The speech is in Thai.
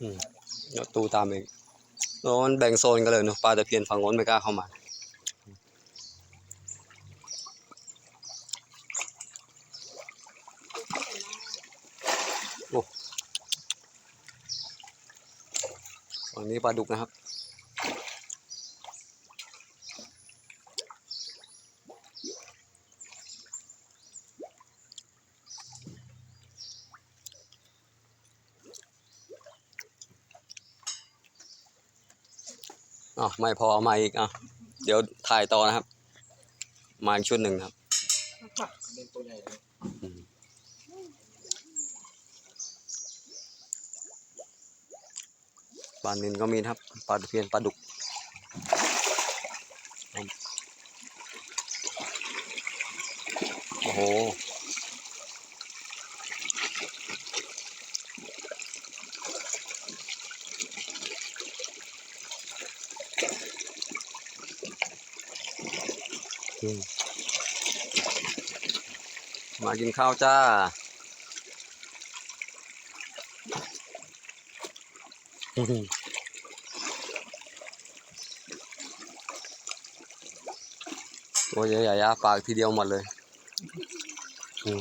อืมตูตามเองแล้วมันแบ่งโซนกันเลยเนาะปลาตะเพียนฝั่งโน้นไม่กล้าเข้ามาโอ้ฝั่งนี้ปลาดุกนะครับ อ๋อไม่พอเอามาอีกอะเดี๋ยวถ่ายต่อนะครับ มาอีกชุดหนึ่งครับป็นตัวใหญ่เนินก็มีครับปลาเพียนปลาดุกโอ้โห มมากินข้าวจ้า ตัวใหญ่ๆอะปากทีเดียวหมดเลย อืม